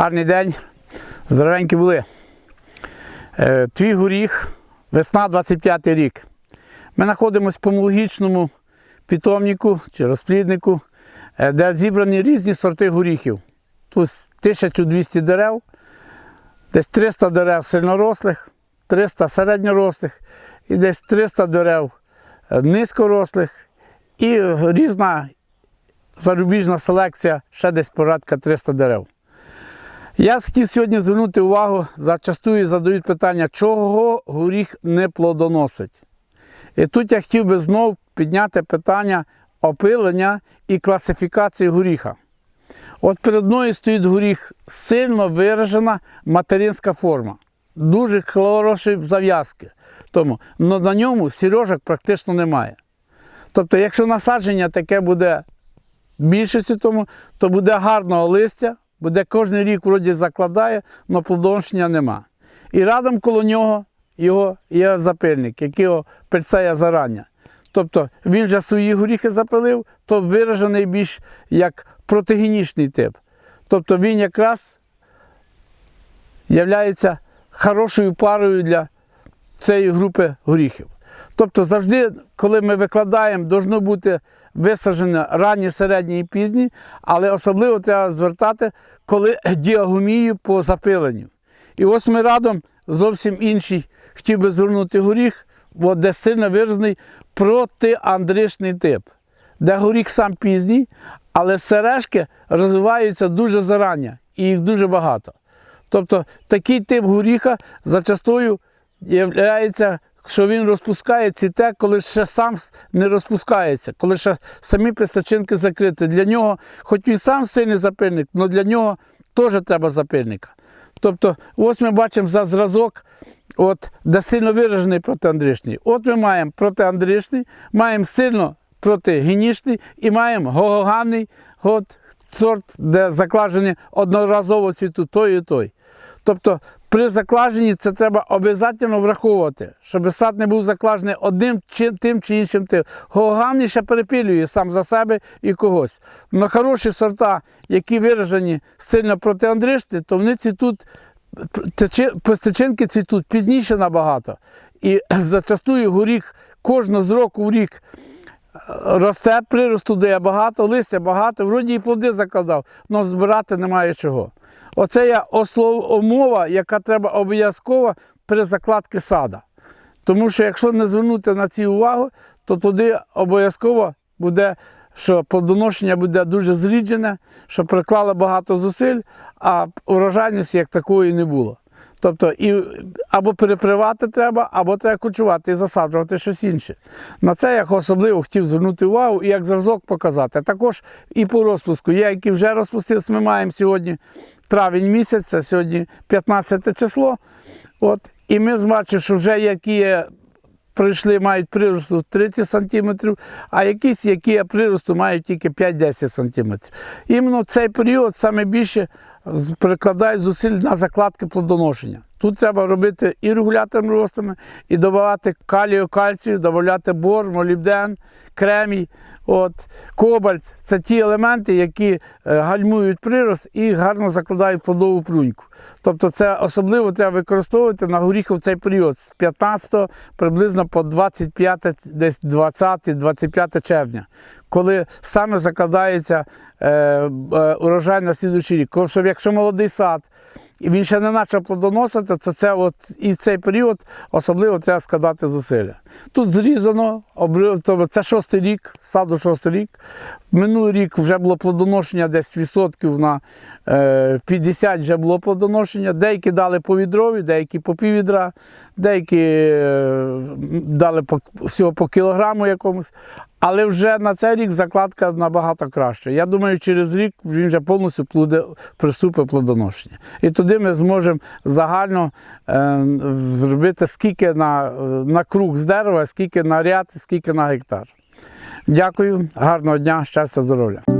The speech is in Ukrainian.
Гарний день. Здоровенькі були. Е, Твій горіх, весна 25 рік. Ми знаходимося в помологічному питомнику чи розпліднику, е, де зібрані різні сорти горіхів. Тут 1200 дерев, десь 300 дерев сильнорослих, 300 середньорослих і десь 300 дерев е, низькорослих і різна зарубіжна селекція, ще десь порядка 300 дерев. Я хотів сьогодні звернути увагу, зачастую задають питання, чого горіх не плодоносить. І тут я хотів би знов підняти питання опилення і класифікації горіха. От перед мною стоїть горіх сильно виражена материнська форма, дуже хороші зав'язки. Тому но на ньому сірожок практично немає. Тобто, якщо насадження таке буде більшості тому, то буде гарного листя, буде кожен рік вроді закладає, але плодоношення нема. І радом коло нього його є запильник, який його пильцеє зарання. Тобто він вже свої горіхи запилив, то виражений більш як протигенічний тип. Тобто він якраз є хорошою парою для цієї групи горіхів. Тобто завжди, коли ми викладаємо, должно бути висаджено ранні, середні і пізні, але особливо треба звертати, коли діагомію по запиленню. І ось ми радом зовсім інший хотів би звернути горіх, бо де сильно виражений протиандричний тип, де горіх сам пізній, але сережки розвиваються дуже зарання і їх дуже багато. Тобто такий тип горіха зачастую є, що він розпускає цвіте, коли ще сам не розпускається, коли ще самі пристачинки закриті. Для нього, хоч він сам сильний запильник, але для нього теж треба запильника. Тобто, ось ми бачимо за зразок, от, де сильно виражений протиандричний. От ми маємо протиандричний, маємо сильно протигенічний і маємо гогоганний от, сорт, де закладені одноразово цвіту той і той. Тобто при закладенні це треба обов'язково враховувати, щоб сад не був закладений одним чи тим чи іншим тим. Ще перепілює сам за себе і когось. Но хороші сорта, які виражені сильно протиандричні, то вони цвітуть, пестичинки цвітуть пізніше набагато. І зачастую горіх кожного з року в рік росте, приросту дає багато, листя багато, вроді і плоди закладав, але збирати немає чого. Оце є основ, умова, яка треба обов'язково при закладці сада. Тому що якщо не звернути на ці увагу, то туди обов'язково буде, що плодоношення буде дуже зріджене, що приклали багато зусиль, а урожайності як такої не було. Тобто і або перепривати треба, або треба кучувати і засаджувати щось інше. На це я особливо хотів звернути увагу і як зразок показати. Також і по розпуску. Є, які вже розпустилися, ми маємо сьогодні травень місяць, це сьогодні 15 число. От, І ми бачимо, що вже які є, прийшли, мають приросту 30 см, а якісь, які приросту, мають тільки 5-10 см. Іменно цей період саме більше прикладають зусиль на закладки плодоношення. Тут треба робити і регуляторними ростами, і додавати калію, кальцію, додавати бор, молібден, кремій, от, кобальт. Це ті елементи, які е, гальмують прирост і гарно закладають плодову плюньку. Тобто це особливо треба використовувати на горіху в цей період з 15 приблизно по 25, десь 20-25 червня, коли саме закладається е, е, урожай на слідуючий рік. Якщо молодий сад, і він ще не почав плодоносити, то це от і цей період особливо треба складати зусилля. Тут зрізано, це шостий рік, саду шостий рік. Минулий рік вже було плодоношення десь відсотків на е, 50 вже було плодоношення. Деякі дали по відрові, деякі по піввідра, деякі е, дали по, всього по кілограму якомусь. Але вже на цей рік закладка набагато краще. Я думаю, через рік він вже повністю приступить плодоношення. І туди ми зможемо загально е, зробити скільки на, на круг з дерева, скільки на ряд, скільки на гектар. Дякую, гарного дня, щастя, здоров'я.